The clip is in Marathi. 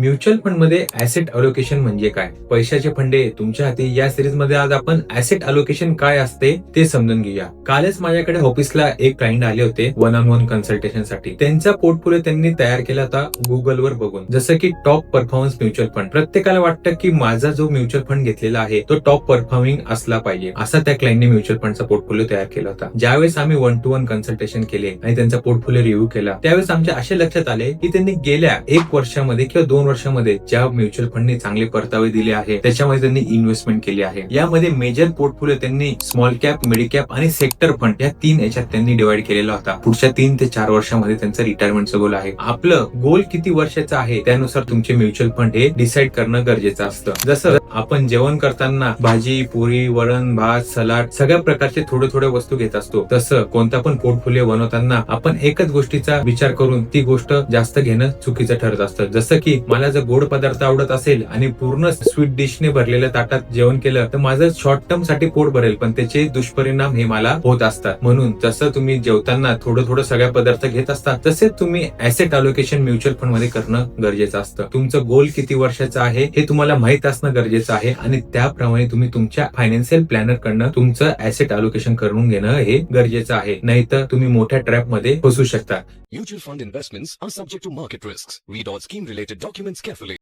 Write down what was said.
म्युच्युअल फंडमध्ये ऍसेट अलोकेशन म्हणजे काय? पैशाचे फंडे तुमच्या हाती या सिरीजमध्ये आज आपण ऍसेट अलोकेशन काय असते ते समजून घेऊया. कालच माझ्याकडे ऑफिसला एक क्लाइंट आले होते वन ऑन वन कन्सल्टेशनसाठी. त्यांचा पोर्टफोलिओ त्यांनी तयार केला होता गुगलवर बघून. जसं की टॉप परफॉर्मन्स म्युच्युअल फंड. प्रत्येकाला वाटतं की माझा जो म्युच्युअल फंड घेतलेला आहे तो टॉप परफॉर्मिंग असला पाहिजे. असा त्या क्लाइंटने म्युच्युअल फंडचा पोर्टफोलिओ तयार केला होता. ज्यावेळेस आम्ही वन टू वन कन्सल्टेशन केले आणि त्यांचा पोर्टफोलिओ रिव्ह्यू केला त्यावेळेस आमच्या असे लक्षात आले की त्यांनी गेल्या एक वर्षामध्ये किंवा दोन वर्षामध्ये ज्या म्युच्युअल फंडने चांगले परतावे दिले आहे त्याच्यामध्ये त्यांनी इन्व्हेस्टमेंट केली आहे. यामध्ये मेजर पोर्टफोलिओ त्यांनी स्मॉल कॅप मिड कॅप आणि सेक्टर फंड या तीन याच्यात त्यांनी डिवाइड केलेला होता. पुढच्या तीन ते चार वर्षामध्ये त्यांचं रिटायरमेंटचं गोल आहे. आपलं गोल किती वर्षाचं आहे त्यानुसार तुमचे म्युच्युअल फंड हे डिसाईड करणं गरजेचं असतं. जसं आपण जेवण करताना भाजी पुरी वरण भात सलाड सगळ्या प्रकारचे थोडे थोडे वस्तू घेत असतो. तसं कोणता पण पोर्टफोलिओ बनवताना आपण एकच गोष्टीचा विचार करून ती गोष्ट जास्त घेणं चुकीचं ठरत असतं. जसं की मला जर गोड पदार्थ आवडत असेल आणि पूर्ण स्वीट डिशने भरलेल्या ताटात जेवण केलं तर माझं शॉर्ट टर्मसाठी पोट भरेल पण त्याचे दुष्परिणाम हे मला होत असतात. म्हणून जसं तुम्ही जेवताना थोडं थोडं सगळ्या पदार्थ घेत असता तसेच तुम्ही ऍसेट अलोकेशन म्युच्युअल फंडमध्ये करणं गरजेचं असतं. तुमचं गोल किती वर्षाचं आहे हे तुम्हाला माहीत असणं गरजेचं आहे आणि त्याप्रमाणे तुम्ही तुमच्या फायनान्शियल प्लॅनर कडनं तुमचं ऍसेट अलोकेशन करून घेणं हे गरजेचं आहे. नाहीतर तुम्ही मोठ्या ट्रॅपमध्ये फसू शकता. Mutual fund investment are subject to market risk read all scheme related documents carefully.